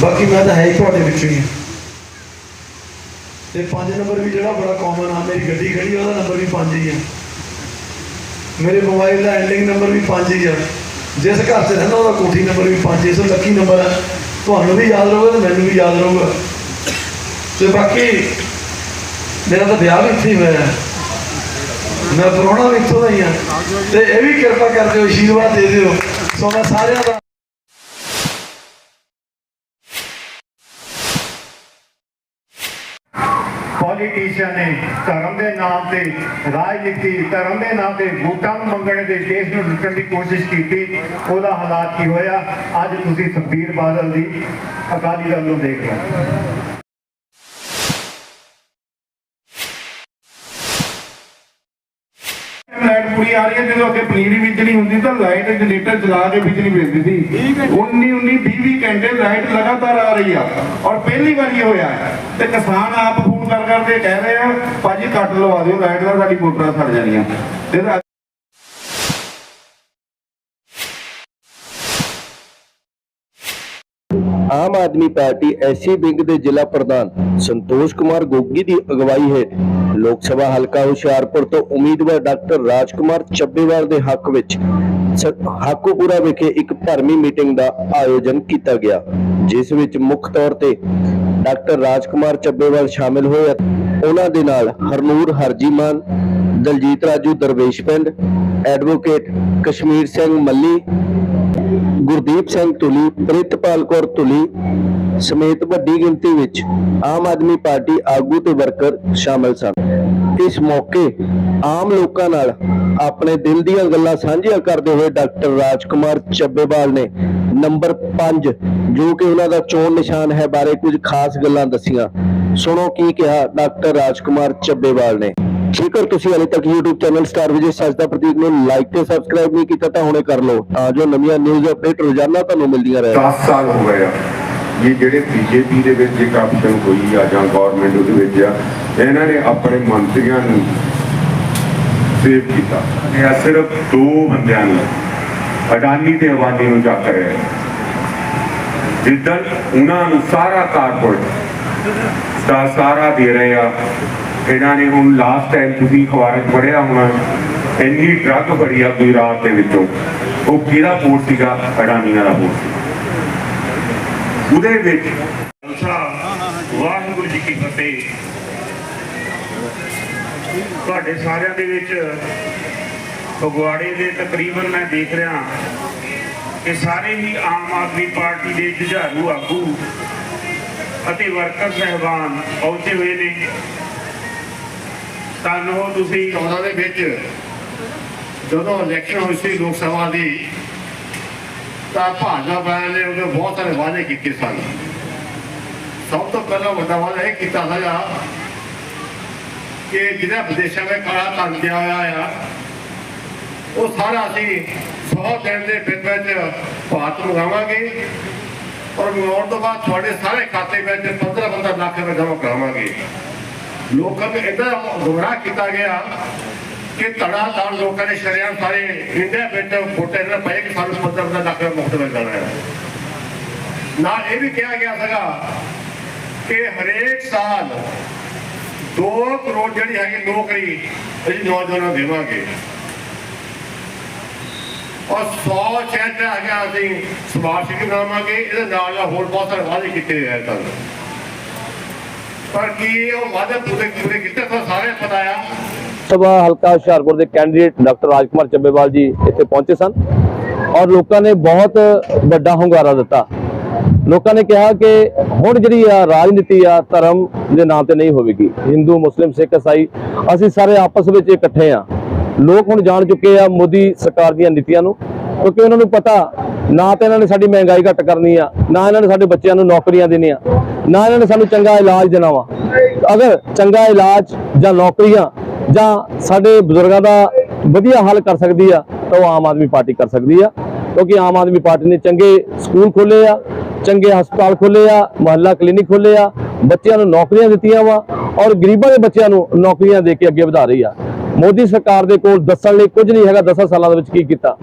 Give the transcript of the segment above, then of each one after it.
ਬਾਕੀ ਮੈਂ ਤਾਂ ਹੈ ਹੀ ਤੁਹਾਡੇ ਵਿੱਚੋਂ ਹੀ ਤੇ 5 ਨੰਬਰ ਵੀ ਜਿਹੜਾ ਬੜਾ ਕਾਮਨ ਆ, ਮੇਰੀ ਗੱਡੀ ਖੜੀ ਉਹਦਾ ਨੰਬਰ ਵੀ 5 ਹੀ ਆ। ਮੇਰੇ ਮੋਬਾਈਲ ਦਾ ਐਂਡਿੰਗ ਨੰਬਰ ਵੀ 5 ਹੀ ਆ। ਜਿਸ ਘਰ 'ਚ ਰਹਿੰਦਾ ਉਹਦਾ ਕੋਠੀ ਨੰਬਰ ਵੀ 5 ਇਸ ਲੱਕੀ ਨੰਬਰ ਆ। ਤੁਹਾਨੂੰ ਵੀ ਯਾਦ ਰਹੂਗਾ ਤੇ ਮੈਨੂੰ ਵੀ ਯਾਦ ਰਹੂਗਾ। ਤੇ ਬਾਕੀ ਮੇਰਾ ਤਾਂ ਵਿਆਹ ਵੀ ਇੱਥੇ ਹੀ ਹੋਇਆ। ਮੈਂ ਪ੍ਰਾਹੁਣਾ ਵੀ ਇੱਥੋਂ ਦਾ ਹੀ ਆ। ਤੇ ਇਹ ਵੀ ਕਿਰਪਾ ਕਰ ਦਿਓ ਆਸ਼ੀਰਵਾਦ ਦੇ ਦਿਓ। ਸੋ ਮੈਂ ਸਾਰਿਆਂ ਦਾ ਪੋਲੀਟੀਸ਼ੀਅਨ ਨੇ ਧਰਮ ਦੇ ਨਾਮ ਤੇ ਰਾਜਨੀਤੀ ਧਰਮ ਦੇ ਨਾਮ ਤੇ ਵੋਟਾਂ ਮੰਗਣ ਦੇ ਦੇਸ਼ ਨੂੰ ਲੁੱਟਣ ਦੀ ਕੋਸ਼ਿਸ਼ ਕੀਤੀ, ਉਹਦਾ ਹਾਲਾਤ ਕੀ ਹੋਇਆ? ਅੱਜ ਤੁਸੀਂ ਸੁਖਬੀਰ ਬਾਦਲ ਦੀ ਅਕਾਲੀ ਦਲ ਨੂੰ ਦੇਖ ਰਹੇ ਪੂਰੀ ਆ ਰਹੀ ਹੈ ਜਦੋਂ ਅੱਗੇ ਪਨੀਰੀ ਬੀਜਣੀ ਹੁੰਦੀ ਤਾਂ ਲਾਈਟ ਜਨਰੇਟਰ ਚਲਾ ਕੇ ਬਿਜਲੀ ਵੇਚਦੀ ਸੀ। 19 19 20 20 ਘੰਟੇ ਲਾਈਟ ਲਗਾਤਾਰ ਆ ਰਹੀ ਆ। ਔਰ ਪਹਿਲੀ ਵਾਰ ਇਹ ਹੋਇਆ। ਤੇ ਕਿਸਾਨ ਆਪ ਫੋਨ ਕਰ ਕਰਕੇ ਕਹਿ ਰਹੇ ਆ ਭਾਜੀ ਕੱਟ ਲਵਾ ਦਿਓ ਲਾਈਟ ਨਾਲ ਸਾਡੀ ਮੋਟਰਾਂ ਸੜ ਜਾਣੀਆਂ। ਤੇ ਆਮ ਆਦਮੀ ਪਾਰਟੀ ਐਸੀ ਵਿੰਗ ਦੇ ਜ਼ਿਲ੍ਹਾ ਪ੍ਰਧਾਨ ਸੰਤੋਸ਼ ਕੁਮਾਰ ਗੋਗੀ ਦੀ ਅਗਵਾਈ ਹੇਠ ਲੋਕ ਸਭਾ ਹਲਕਾ ਹੁਸ਼ਿਆਰਪੁਰ ਤੋਂ ਉਮੀਦਵਾਰ ਡਾਕਟਰ ਰਾਜਕੁਮਾਰ ਚੱਬੇਵਾਲ ਦੇ ਹੱਕ ਵਿੱਚ ਹਾਕੂਪੁਰਾ ਵਿਖੇ ਇੱਕ ਭਰਮੀ ਮੀਟਿੰਗ ਦਾ ਆਯੋਜਨ ਕੀਤਾ ਗਿਆ, ਜਿਸ ਵਿੱਚ ਮੁੱਖ ਤੌਰ ਤੇ ਡਾਕਟਰ ਰਾਜਕੁਮਾਰ ਚੱਬੇਵਾਲ ਸ਼ਾਮਿਲ ਹੋਏ ਉਹਨਾਂ ਦੇ ਨਾਲ ਹਰਨੂਰ ਹਰਜੀਮਾਨ, ਦਲਜੀਤ ਰਾਜੂ ਦਰਵੇਸ਼ ਪਿੰਡ, ਐਡਵੋਕੇਟ ਕਸ਼ਮੀਰ ਸਿੰਘ ਮੱਲੀ ਗੁਰਦੀਪ ਸਿੰਘ ਤੁਲੀ ਪ੍ਰਿਤਪਾਲ ਕੌਰ ਤੁਲੀ ਸਮੇਤ ਵੱਡੀ ਗਿਣਤੀ ਵਿੱਚ ਆਮ ਆਦਮੀ ਪਾਰਟੀ ਆਗੂ ਤੇ ਵਰਕਰ ਸ਼ਾਮਲ ਸਨ। ਇਸ ਮੌਕੇ ਆਮ ਲੋਕਾਂ ਨਾਲ ਆਪਣੇ ਦਿਲ ਦੀਆਂ ਗੱਲਾਂ ਸਾਂਝੀਆਂ ਕਰਦੇ ਹੋਏ ਡਾਕਟਰ ਰਾਜਕੁਮਾਰ ਚੱਬੇਵਾਲ ਨੇ ਨੰਬਰ 5 ਜੋ ਕਿ ਉਹਨਾਂ ਦਾ ਚੋਣ ਨਿਸ਼ਾਨ ਹੈ ਬਾਰੇ ਕੁਝ ਖਾਸ ਗੱਲਾਂ ਦੱਸੀਆਂ। ਸੁਣੋ ਕੀ ਕਿਹਾ ਡਾਕਟਰ ਰਾਜਕੁਮਾਰ ਚੱਬੇਵਾਲ ਨੇ। ਜੇਕਰ ਤੁਸੀਂ ਹਾਲੇ ਤੱਕ YouTube ਚੈਨਲ ਸਟਾਰ ਵਿਜੇ ਸੱਚ ਦਾ ਪ੍ਰਤੀਕ ਨੂੰ ਲਾਈਕ ਤੇ ਸਬਸਕ੍ਰਾਈਬ ਨਹੀਂ ਕੀਤਾ ਤਾਂ ਹੁਣੇ ਕਰ ਲਓ। ਤਾਂ ਜੋ ਨਵੀਆਂ ਨਿਊਜ਼ ਅਪਡੇਟ ਰੋਜ਼ਾਨਾ ਤੁਹਾਨੂੰ ਮਿਲਦੀਆਂ ਰਹਿਣ। 10 ਸਾਲ ਹੋ ਗਏ ਆ। ਇਹ ਜਿਹੜੇ ਬੀਜੇਪੀ ਦੇ ਵਿੱਚ ਇੱਕ ਆਪਸ਼ਨ ਹੋਈ ਆ ਜਾਂ ਗਵਰਨਮੈਂਟ ਉਹਦੇ ਵਿੱਚ ਆ, ਇਹਨਾਂ ਨੇ ਆਪਣੇ ਮੰਤਰੀਆਂ ਨੂੰ ਸੇਵ ਕੀਤਾ। ਇਹ ਸਿਰਫ ਦੋ ਬੰਦਿਆਂ ਨੂੰ। ਅਡਾਨੀ ਤੇ ਅਵਾਨੀ ਨੂੰ ਚੱਕ ਰਹੇ। ਆ। ਜਿੱਦਣ ਉਹਨਾਂ ਨੂੰ ਸਾਰਾ ਕਾਰਪੋਰੇਟ ਦਾ ਸਾਰਾ ਦੇ ਰਹੇ ਆ ਇਹਨਾਂ ਨੇ ਹੁਣ ਲਾਸਟ ਟਾਈਮ ਤੁਸੀਂ ਅਖਬਾਰਾਂ 'ਚ ਪੜ੍ਹਿਆ ਹੋਣਾ, ਇੰਨੀ ਡਰੱਗ ਫੜੀ ਆ ਗੁਜਰਾਤ ਦੇ ਵਿੱਚੋਂ। ਉਹ ਕਿਹੜਾ ਪੋਰਟ ਸੀਗਾ? ਅਡਾਨੀਆਂ ਦਾ ਪੋਰਟ ਉਹਦੇ ਵਿੱਚ ਵਾਹਿਗੁਰੂ ਜੀ ਕੀ ਫਤਿਹ। ਤੁਹਾਡੇ ਸਾਰਿਆਂ ਦੇ ਵਿੱਚ ਫਗਵਾੜੇ ਦੇ ਤਕਰੀਬਨ ਮੈਂ ਦੇਖ ਰਿਹਾ ਕਿ ਸਾਰੇ ਹੀ ਆਮ ਆਦਮੀ ਪਾਰਟੀ ਦੇ ਜੁਝਾਰੂ ਆਗੂ ਅਤੇ ਵਰਕਰ ਸਹਿਬਾਨ ਪਹੁੰਚੇ ਹੋਏ ਨੇ। ਤੁਹਾਨੂੰ ਤੁਸੀਂ। ਉਹਨਾਂ ਦੇ ਵਿੱਚ ਜਦੋਂ ਇਲੈਕਸ਼ਨ ਹੋਈ ਸੀ ਲੋਕ ਸਭਾ ਦੀ, ਤਾਂ ਭਾਜਪਾ ਵਾਲਿਆਂ ਨੇ ਉਹਦੇ ਬਹੁਤ ਸਾਰੇ ਵਾਅਦੇ ਕੀਤੇ ਸਨ। ਸਭ ਤੋਂ ਪਹਿਲਾਂ ਵੱਡਾ ਵਾਅਦਾ ਇਹ ਕੀਤਾ ਸੀਗਾ ਕਿ ਜਿਹੜਾ ਵਿਦੇਸ਼ਾਂ ਵਿੱਚ ਕਾਲਾ ਧਨ ਗਿਆ ਹੋਇਆ ਆ, ਉਹ ਸਾਰਾ ਅਸੀਂ 100 ਦਿਨ ਦੇ ਵਿੱਚ ਵਿੱਚ ਭਾਰਤ ਮੰਗਾਵਾਂਗੇ ਔਰ ਮੰਗਾਉਣ ਤੋਂ ਬਾਅਦ ਤੁਹਾਡੇ ਸਾਰੇ ਖਾਤੇ ਵਿੱਚ 15 15 ਲੱਖ ਰੁਪਏ ਜਮ੍ਹਾਂ ਕਰਾਵਾਂਗੇ। ਲੋਕਾਂ ਨੂੰ ਇਦਾਂ ਗੁੰਮਰਾਹ ਕੀਤਾ ਗਿਆ ਕਿ ਧੜਾ ਲੋਕਾਂ ਨੇ ਸ਼ਰਿਆਮ ਸਾਰੇ ਇੰਡੀਆ ਵਿੱਚ ਫੋਟੇ ਨੇ ਪਏ ਕਿ ਸਾਨੂੰ 15 ਦਾ ਲੱਖ ਮੁਕਤ ਮਿਲ ਜਾਣਾ ਹੈ। ਨਾਲ ਇਹ ਵੀ ਕਿਹਾ ਗਿਆ ਸੀਗਾ ਕਿ ਹਰੇਕ ਸਾਲ 2 ਕਰੋੜ ਜਿਹੜੀ ਹੈਗੀ ਨੌਕਰੀ ਅਸੀਂ ਨੌਜਵਾਨਾਂ ਨੂੰ ਦੇਵਾਂਗੇ। ਔਰ 100 ਸ਼ਹਿਰ ਜਿਹੜਾ ਹੈਗਾ ਅਸੀਂ ਸਮਾਰਟ ਸਿਟੀ ਬਣਾਵਾਂਗੇ ਇਹਦੇ ਨਾਲ ਨਾਲ ਹੋਰ ਬਹੁਤ ਸਾਰੇ ਵਾਅਦੇ ਕੀਤੇ ਗਏ ਸਨ ਪਰ ਕੀ ਉਹ ਵਾਅਦੇ ਪੂਰੇ ਪੂਰੇ ਕੀਤੇ ਤਾਂ ਸਾਰੇ ਪਤਾ ਆ? ਸਭਾ ਹਲਕਾ ਹੁਸ਼ਿਆਰਪੁਰ ਦੇ ਕੈਂਡੀਡੇਟ ਡਾਕਟਰ ਰਾਜਕੁਮਾਰ ਚੱਬੇਵਾਲ ਜੀ ਇੱਥੇ ਪਹੁੰਚੇ ਸਨ ਔਰ ਲੋਕਾਂ ਨੇ ਬਹੁਤ ਵੱਡਾ ਹੁੰਗਾਰਾ ਦਿੱਤਾ। ਲੋਕਾਂ ਨੇ ਕਿਹਾ ਕਿ ਹੁਣ ਜਿਹੜੀ ਆ ਰਾਜਨੀਤੀ ਆ, ਧਰਮ ਦੇ ਨਾਮ ਤੇ ਨਹੀਂ ਹੋਵੇਗੀ। ਹਿੰਦੂ, ਮੁਸਲਿਮ, ਸਿੱਖ, ਇਸਾਈ, ਅਸੀਂ ਸਾਰੇ ਆਪਸ ਵਿੱਚ ਇਕੱਠੇ ਆ। ਲੋਕ ਹੁਣ ਜਾਣ ਚੁੱਕੇ ਆ ਮੋਦੀ ਸਰਕਾਰ ਦੀਆਂ ਨੀਤੀਆਂ ਨੂੰ, ਕਿਉਂਕਿ ਉਹਨਾਂ ਨੂੰ ਪਤਾ ਨਾ ਤਾਂ ਇਹਨਾਂ ਨੇ ਸਾਡੀ ਮਹਿੰਗਾਈ ਘੱਟ ਕਰਨੀ ਆ, ਨਾ ਇਹਨਾਂ ਨੇ ਸਾਡੇ ਬੱਚਿਆਂ ਨੂੰ ਨੌਕਰੀਆਂ ਦੇਣੀਆਂ, ਨਾ ਇਹਨਾਂ ਨੇ ਸਾਨੂੰ ਚੰਗਾ ਇਲਾਜ ਦੇਣਾ ਵਾ। ਅਗਰ ਚੰਗਾ ਇਲਾਜ ਜਾਂ ਨੌਕਰੀਆਂ ਜਾਂ ਸਾਡੇ ਬਜ਼ੁਰਗਾਂ ਦਾ ਵਧੀਆ ਹੱਲ ਕਰ ਸਕਦੀ ਆ, ਤਾਂ ਉਹ ਆਮ ਆਦਮੀ ਪਾਰਟੀ ਕਰ ਸਕਦੀ ਆ। ਕਿਉਂਕਿ ਆਮ ਆਦਮੀ ਪਾਰਟੀ ਨੇ ਚੰਗੇ ਸਕੂਲ ਖੋਲੇ ਆ, ਚੰਗੇ ਹਸਪਤਾਲ ਖੋਲੇ ਆ, ਮੁਹੱਲਾ ਕਲੀਨਿਕ ਖੋਲੇ ਆ, ਬੱਚਿਆਂ ਨੂੰ ਨੌਕਰੀਆਂ ਦਿੱਤੀਆਂ ਵਾ ਔਰ ਗਰੀਬਾਂ ਦੇ ਬੱਚਿਆਂ ਨੂੰ ਨੌਕਰੀਆਂ ਦੇ ਕੇ ਅੱਗੇ ਵਧਾ ਰਹੀ ਆ। ਮੋਦੀ ਸਰਕਾਰ ਦੇ ਕੋਲ ਦੱਸਣ ਲਈ ਕੁਝ ਨਹੀਂ ਹੈਗਾ। 10 ਸਾਲਾਂ ਦੇ ਵਿੱਚ ਕੀ ਕੀਤਾ?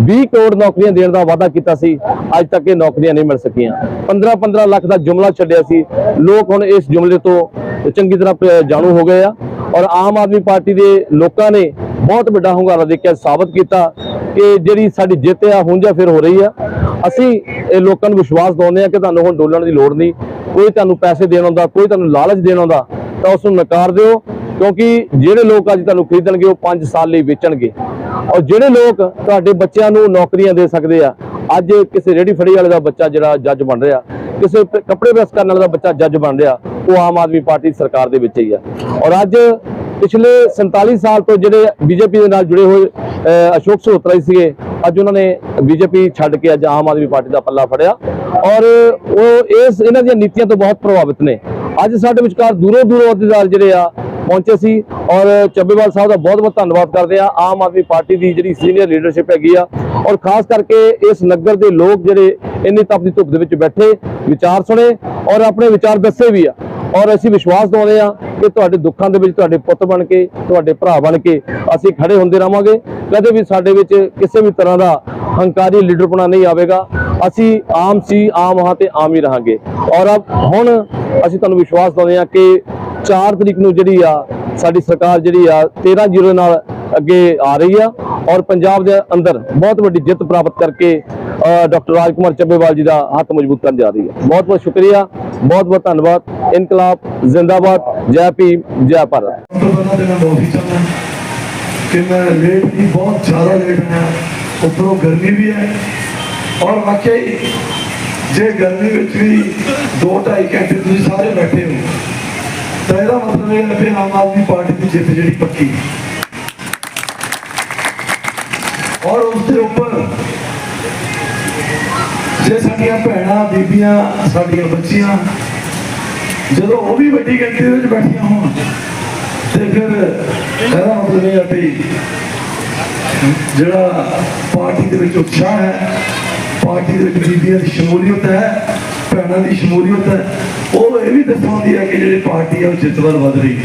20 ਕਰੋੜ ਨੌਕਰੀਆਂ ਦੇਣ ਦਾ ਵਾਅਦਾ ਕੀਤਾ ਸੀ। ਅੱਜ ਤੱਕ ਇਹ ਨੌਕਰੀਆਂ ਨਹੀਂ ਮਿਲ ਸਕੀਆਂ। 15 15 ਲੱਖ ਦਾ ਜੁਮਲਾ ਛੱਡਿਆ ਸੀ। ਲੋਕ ਹੁਣ ਇਸ ਜੁਮਲੇ ਤੋਂ ਚੰਗੀ ਤਰ੍ਹਾਂ ਜਾਣੂ ਹੋ ਗਏ ਆ। ਔਰ ਆਮ ਆਦਮੀ ਪਾਰਟੀ ਦੇ ਲੋਕਾਂ ਨੇ ਬਹੁਤ ਵੱਡਾ ਹੁੰਗਾਰਾ ਦੇ ਕੇ ਸਾਬਤ ਕੀਤਾ ਕਿ ਜਿਹੜੀ ਸਾਡੀ ਜਿੱਤ ਆ, ਹੁਣ ਜਾਂ ਫਿਰ ਹੋ ਰਹੀ ਆ। ਅਸੀਂ ਇਹ ਲੋਕਾਂ ਨੂੰ ਵਿਸ਼ਵਾਸ ਦਿਵਾਉਂਦੇ ਆ ਕਿ ਤੁਹਾਨੂੰ ਹੁਣ ਡੋਲਣ ਦੀ ਲੋੜ ਨਹੀਂ। ਕੋਈ ਤੁਹਾਨੂੰ ਪੈਸੇ ਦੇਣ ਆਉਂਦਾ, ਕੋਈ ਤੁਹਾਨੂੰ ਲਾਲਚ ਦੇਣ ਆਉਂਦਾ, ਤਾਂ ਉਸ ਨੂੰ ਨਕਾਰ ਦਿਓ। ਕਿਉਂਕਿ ਜਿਹੜੇ ਲੋਕ ਅੱਜ ਤੁਹਾਨੂੰ ਖਰੀਦਣਗੇ ਉਹ 5 ਸਾਲ ਲਈ ਵੇਚਣਗੇ। ਔਰ ਜਿਹੜੇ ਲੋਕ ਤੁਹਾਡੇ ਬੱਚਿਆਂ ਨੂੰ ਨੌਕਰੀਆਂ ਦੇ ਸਕਦੇ ਆ, ਅੱਜ ਕਿਸੇ ਰੇੜੀ ਫੜੀ ਵਾਲੇ ਦਾ ਬੱਚਾ ਜਿਹੜਾ ਜੱਜ ਬਣ ਰਿਹਾ, ਕਿਸੇ ਕੱਪੜੇ ਪ੍ਰੈਸ ਕਰਨ ਵਾਲੇ ਦਾ ਬੱਚਾ ਜੱਜ ਬਣ ਰਿਹਾ, ਉਹ ਆਮ ਆਦਮੀ ਪਾਰਟੀ ਸਰਕਾਰ ਦੇ ਵਿੱਚ ਹੀ ਆ। ਔਰ ਅੱਜ ਪਿਛਲੇ 47 ਸਾਲ ਤੋਂ ਜਿਹੜੇ ਬੀਜੇਪੀ ਦੇ ਨਾਲ ਜੁੜੇ ਹੋਏ ਅਸ਼ੋਕ ਸਹੋਤਰਾ ਜੀ ਸੀਗੇ, ਅੱਜ ਉਹਨਾਂ ਨੇ ਬੀਜੇਪੀ ਛੱਡ ਕੇ ਅੱਜ ਆਮ ਆਦਮੀ ਪਾਰਟੀ ਦਾ ਪੱਲਾ ਫੜਿਆ। ਔਰ ਉਹ ਇਸ, ਇਹਨਾਂ ਦੀਆਂ ਨੀਤੀਆਂ ਤੋਂ ਬਹੁਤ ਪ੍ਰਭਾਵਿਤ ਨੇ। ਅੱਜ ਸਾਡੇ ਵਿਚਕਾਰ ਦੂਰੋਂ ਦੂਰੋਂ ਅਹੁਦੇਦਾਰ ਜਿਹੜੇ ਆ ਪਹੁੰਚੇ ਸੀ ਔਰ ਚੱਬੇਵਾਲ ਸਾਹਿਬ ਦਾ ਬਹੁਤ ਬਹੁਤ ਧੰਨਵਾਦ ਕਰਦੇ ਆ ਆਮ ਆਦਮੀ ਪਾਰਟੀ ਦੀ ਜਿਹੜੀ ਸੀਨੀਅਰ ਲੀਡਰਸ਼ਿਪ ਹੈਗੀ ਆ ਔਰ ਖਾਸ ਕਰਕੇ ਇਸ ਨਗਰ ਦੇ ਲੋਕ ਜਿਹੜੇ ਇੰਨੀ ਤਪਦੀ ਧੁੱਪ ਦੇ ਵਿੱਚ ਬੈਠੇ, ਵਿਚਾਰ ਸੁਣੇ ਔਰ ਆਪਣੇ ਵਿਚਾਰ ਦੱਸੇ ਵੀ ਆ। ਔਰ ਅਸੀਂ ਵਿਸ਼ਵਾਸ ਦਵਾਉਂਦੇ ਆ ਕਿ ਤੁਹਾਡੇ ਦੁੱਖਾਂ ਦੇ ਵਿੱਚ ਤੁਹਾਡੇ ਪੁੱਤ ਬਣ ਕੇ, ਤੁਹਾਡੇ ਭਰਾ ਬਣ ਕੇ ਅਸੀਂ ਖੜੇ ਹੁੰਦੇ ਰਵਾਂਗੇ ਕਦੇ ਵੀ ਸਾਡੇ ਵਿੱਚ ਕਿਸੇ ਵੀ ਤਰ੍ਹਾਂ ਦਾ ਹੰਕਾਰੀ ਲੀਡਰਪਣਾ ਨਹੀਂ ਆਵੇਗਾ। ਅਸੀਂ ਆਮ ਸੀ, ਆਮ ਹਾਂ ਤੇ ਆਮ ਹੀ ਰਹਾਂਗੇ। ਔਰ ਹੁਣ ਅਸੀਂ ਤੁਹਾਨੂੰ ਵਿਸ਼ਵਾਸ ਦਵਾਉਂਦੇ ਆ ਕਿ 4 ਤਰੀਕ ਨੂੰ ਜਿਹੜੀ ਆ ਸਾਡੀ ਸਰਕਾਰ ਜਿਹੜੀ ਆ 13 ਜ਼ੀਰੋ ਨਾਲ ਅੱਗੇ ਆ ਰਹੀ ਆ ਔਰ ਪੰਜਾਬ ਦੇ ਅੰਦਰ ਬਹੁਤ ਵੱਡੀ ਜਿੱਤ ਪ੍ਰਾਪਤ ਕਰਕੇ ਅ, ਡਾਕਟਰ ਰਾਜਕੁਮਾਰ ਚੱਬੇਵਾਲ ਜੀ ਦਾ ਹੱਥ ਮਜ਼ਬੂਤ ਕਰਨ ਜਾ ਰਹੀ ਹੈ ਬਹੁਤ ਬਹੁਤ ਸ਼ੁਕਰੀਆ ਬਹੁਤ ਬਹੁਤ ਧੰਨਵਾਦ। ਇਨਕਲਾਬ ਜ਼ਿੰਦਾਬਾਦ ਜੈ ਭੀਮ ਜੈ ਭਾਰਤ। ਕਿ ਮੈਂ ਲੇਟ ਨਹੀਂ ਬਹੁਤ ਜ਼ਿਆਦਾ ਲੇਟ ਹਾਂ ਉੱਪਰੋਂ ਗਰਮੀ ਵੀ ਹੈ। ਔਰ ਵਾਕਈ ਜੇ ਗਰਮੀ ਵਿੱਚ ਵੀ 2.5 ਘੰਟੇ ਤੁਸੀਂ ਸਾਰੇ ਬੈਠੇ ਹੋ ਤਾਂ ਇਹਦਾ ਮਤਲਬ ਇਹ ਹੈ ਕਿ ਆਮ ਆਦਮੀ ਪਾਰਟੀ ਦੀ ਜਿੱਤ ਜਿਹੜੀ ਪੱਕੀ। ਔਰ ਉਸ ਦੇ ਉੱਪਰ ਜੇ ਸਾਡੀਆਂ ਭੈਣਾਂ, ਬੀਬੀਆਂ, ਸਾਡੀਆਂ ਬੱਚੀਆਂ ਜਦੋਂ ਉਹ ਵੀ ਵੱਡੀ ਗਿਣਤੀ ਦੇ ਵਿੱਚ ਬੈਠੀਆਂ ਹੋਣ, ਤੇ ਫਿਰ ਇਹਦਾ ਮਤਲਬ ਇਹ ਹੈ ਵੀ ਜਿਹੜਾ ਪਾਰਟੀ ਦੇ ਵਿੱਚ ਉਤਸ਼ਾਹ ਹੈ, ਪਾਰਟੀ ਦੇ ਵਿੱਚ ਬੀਬੀਆਂ ਦੀ ਸ਼ਮੂਲੀਅਤ ਹੈ ਭੈਣਾਂ ਦੀ ਸ਼ਮੂਲੀਅਤ ਹੈ। ਉਹ ਇਹ ਵੀ ਦਰਸਾਉਂਦੀ ਹੈ ਕਿ ਜਿਹੜੀ ਪਾਰਟੀ ਹੈ ਉਹ ਜਿੱਤ ਵੱਲ ਰਹੀ ਹੈ।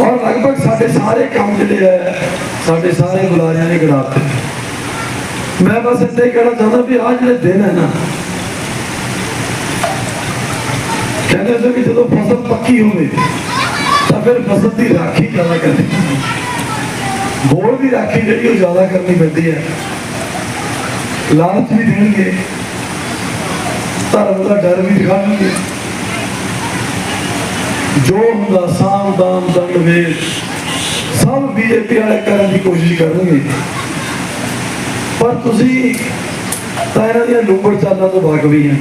ਔਰ ਲਗਭਗ ਸਾਡੇ ਸਾਰੇ ਕੰਮ ਜਿਹੜੇ ਹੈ, ਸਾਡੇ ਸਾਰੇ ਬੁਲਾਰਿਆਂ ਨੇ ਗੜਾਤੇ ਮੈਂ ਬਸ ਇੱਥੇ ਕਹਿਣਾ ਚਾਹੁੰਦਾ ਵੀ ਆਹ ਜਿਹੜੇ ਦਿਨ ਹੈ ਨਾ, ਕਹਿੰਦੇ ਸੀ ਕਿ ਜਦੋਂ ਫਸਲ ਪੱਕੀ ਹੋਵੇ, ਤਾਂ ਫਿਰ ਫਸਲ ਦੀ ਰਾਖੀ ਜ਼ਿਆਦਾ ਕਰਨੀ ਬੋਲ ਦੀ ਰਾਖੀ ਜਿਹੜੀ ਉਹ ਜ਼ਿਆਦਾ ਕਰਨੀ ਪੈਂਦੀ ਹੈ। ਲਾਲਚ ਵੀ ਦੇਣਗੇ, ਧਰਮ ਦਾ ਡਰ ਵੀ ਦਿਖਾਣਗੇ ਜੋ ਹੁੰਦਾ ਸਾਮ ਦਾਮ ਦੰਡ ਵੇਦ, ਸਭ ਬੀਜੇਪੀ ਵਾਲੇ ਕਰਨ ਦੀ ਕੋਸ਼ਿਸ਼ ਕਰਨਗੇ। ਪਰ ਤੁਸੀਂ ਤਾਂ ਇਹਨਾਂ ਦੀਆਂ ਲੁੰਬੜ ਚਾਲਾਂ ਤੋਂ ਵਾਕਫ ਹੀ ਹੈ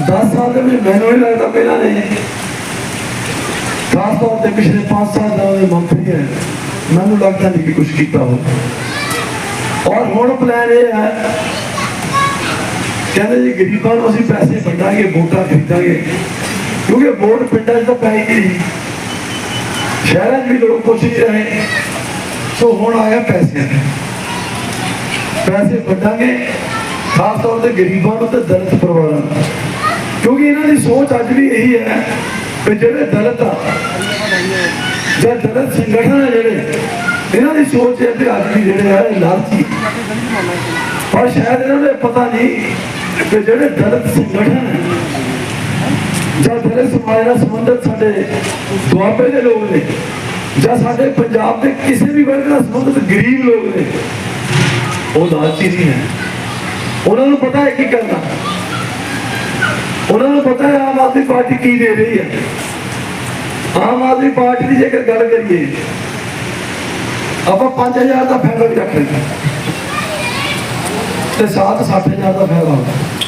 10 ਸਾਲ ਦੇ ਵਿੱਚ ਮੈਨੂੰ ਨਹੀਂ ਲੱਗਦਾ ਕਿ ਨੇ ਖਾਸ ਤੌਰ ਤੇ ਪਿਛਲੇ 5 ਸਾਲ ਦਾ ਇਹ ਮੰਤਰੀ ਹੈ। ਮੈਨੂੰ ਲੱਗਦਾ ਨਹੀਂ ਕਿ ਕੁਝ ਕੀਤਾ ਹੋਵੇ ਔਰ ਹੁਣ ਪਲਾਨ ਇਹ ਹੈ। ਕਹਿੰਦੇ ਜੀ ਗਰੀਬਾਂ ਨੂੰ ਅਸੀਂ ਪੈਸੇ ਵੰਡਾਂਗੇ, ਵੋਟਾਂ ਖਰੀਦਾਂਗੇ। ਕਿਉਂਕਿ ਵੋਟ ਪਿੰਡਾਂ 'ਚ ਤਾਂ ਪੈ ਹੀ ਨਹੀਂ ਸ਼ਹਿਰਾਂ 'ਚ ਵੀ ਲੋਕ ਪੁੱਛ ਹੀ ਰਹੇ। ਸੋ ਹੁਣ ਆਇਆ ਪੈਸਿਆਂ ਦਾ। ਪੈਸੇ ਵੰਡਾਂਗੇ। ਖਾਸ ਤੌਰ ਤੇ ਗਰੀਬਾਂ ਨੂੰ ਤੇ ਦਲਿਤ ਪਰਿਵਾਰਾਂ ਨੂੰ। ਕਿਉਂਕਿ ਇਹਨਾਂ ਦੀ ਸੋਚ ਅੱਜ ਵੀ ਇਹੀ ਹੈ ਕਿ ਜਿਹੜੇ ਦਲਿਤ ਆ, ਜਾਂ ਦਲਿਤ ਸੰਗਠਨ ਆ ਜਿਹੜੇ ਇਹਨਾਂ ਦੀ ਸੋਚ ਹੈ ਕਿ ਅੱਜ ਵੀ ਜਿਹੜੇ ਹੈ ਲਾਲਚੀ। ਪਰ ਸ਼ਾਇਦ ਇਹਨਾਂ ਨੂੰ ਪਤਾ ਨਹੀਂ ਕਿ ਜਿਹੜੇ ਦਲਿਤ ਸੰਗਠਨ ਜਾਂ ਦਲਿਤ ਸਮਾਜ ਨਾਲ ਸੰਬੰਧਿਤ ਸਾਡੇ ਦੁਆਬੇ ਦੇ ਲੋਕ ਨੇ, ਜਾਂ ਸਾਡੇ ਪੰਜਾਬ ਦੇ ਕਿਸੇ ਵੀ ਵਰਗ ਨਾਲ ਸੰਬੰਧਿਤ ਗਰੀਬ ਲੋਕ ਨੇ, ਉਹ ਲਾਲਚੀ ਨਹੀਂ ਹੈ। ਉਹਨਾਂ ਨੂੰ ਪਤਾ ਹੈ ਕੀ ਕਰਨਾ। ਉਹਨਾਂ ਨੂੰ ਪਤਾ ਹੈ ਆਮ ਆਦਮੀ ਪਾਰਟੀ ਕੀ ਦੇ ਰਹੀ ਹੈ। ਆਮ ਆਦਮੀ ਪਾਰਟੀ ਦੀ ਜੇਕਰ ਗੱਲ ਕਰੀਏ ਆਪਾਂ 5000 ਦਾ ਫਾਇਦਾ ਵੀ ਰੱਖ ਲੈਂਦੇ ਤੇ ਸਾਥ 60000 ਦਾ ਫਾਇਦਾ ਹੁੰਦਾ